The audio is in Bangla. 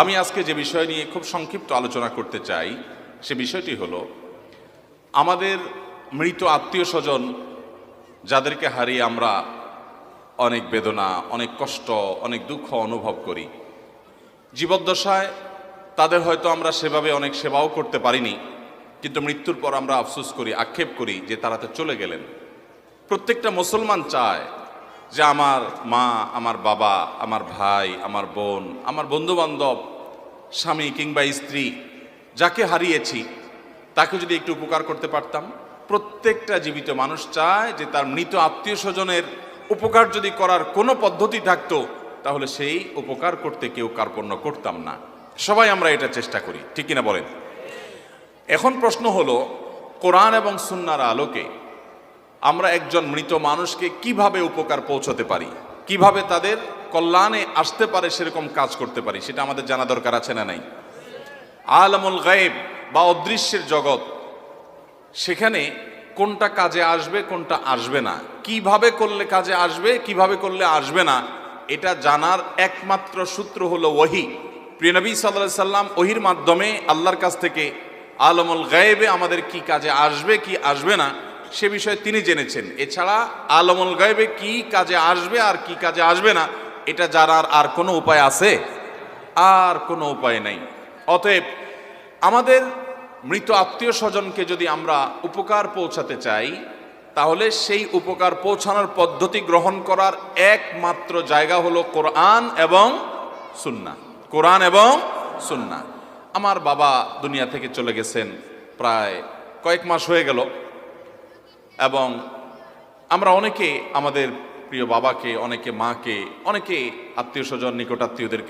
আমি আজকে যে বিষয় নিয়ে খুব সংক্ষিপ্ত আলোচনা করতে চাই, সে বিষয়টি হলো, আমাদের মৃত আত্মীয় স্বজন, যাদেরকে হারিয়ে আমরা অনেক বেদনা, অনেক কষ্ট, অনেক দুঃখ অনুভব করি। জীবদ্দশায় তাদের হয়তো আমরা সেভাবে অনেক সেবাও করতে পারিনি, কিন্তু মৃত্যুর পর আমরা আফসোস করি, আক্ষেপ করি যে তারা তো চলে গেলেন। প্রত্যেকটা মুসলমান চায় যে আমার মা, আমার বাবা, আমার ভাই, আমার বোন, আমার বন্ধু বান্ধব স্বামী কিংবা স্ত্রী, যাকে হারিয়েছি, তাকে যদি একটু উপকার করতে পারতাম, প্রত্যেকটা জীবিত মানুষ চায় যে তার মৃত আত্মীয় স্বজনের উপকার যদি করার কোনো পদ্ধতি থাকতো, তাহলে সেই উপকার করতে কেউ কার্পণ্য করতাম না। সবাই আমরা এটা চেষ্টা করি, ঠিক কিনা বলেন? এখন প্রশ্ন হলো, কোরআন এবং সুন্নার আলোকে আমরা একজন মৃত মানুষকে কীভাবে উপকার পৌঁছতে পারি? কীভাবে তাদের কল্যাণে আসতে পারে সেরকম কাজ করতে পারি? সেটা আমাদের জানা দরকার আছে না নাই? আলমুল গায়েব বা অদৃশ্যের জগৎ, সেখানে কোনটা কাজে আসবে, কোনটা আসবে না? কীভাবে করলে কাজে আসবে, কীভাবে করলে আসবে না? এটা জানার একমাত্র সূত্র হলো ওহি। প্রিয়নবী সাল্লাহ সাল্লাম ওহির মাধ্যমে আল্লাহর কাছ থেকে আলমুল গায়েবে আমাদের কি কাজে আসবে, কি আসবে না সে বিষয়ে তিনি জেনেছেন। এছাড়া আলমুল গায়েবে কি কাজে আসবে আর কি কাজে আসবে না, এটা জানার আর কোনো উপায় আছে? আর কোনো উপায় নেই। অতএব আমাদের মৃত আত্মীয় স্বজনকে যদি আমরা উপকার পৌঁছাতে চাই, তাহলে সেই উপকার পৌঁছানোর পদ্ধতি গ্রহণ করার একমাত্র জায়গা হলো কোরআন এবং সুন্না কোরআন এবং সুন্না আমার বাবা দুনিয়া থেকে চলে গেছেন প্রায় কয়েক মাস হয়ে গেল। এবং আমরা অনেকে আমাদের প্রিয় বাবাকে অনেকে মাকে অনেকে আত্মীয় স্বজন নিকট আত্মীয়দেরকে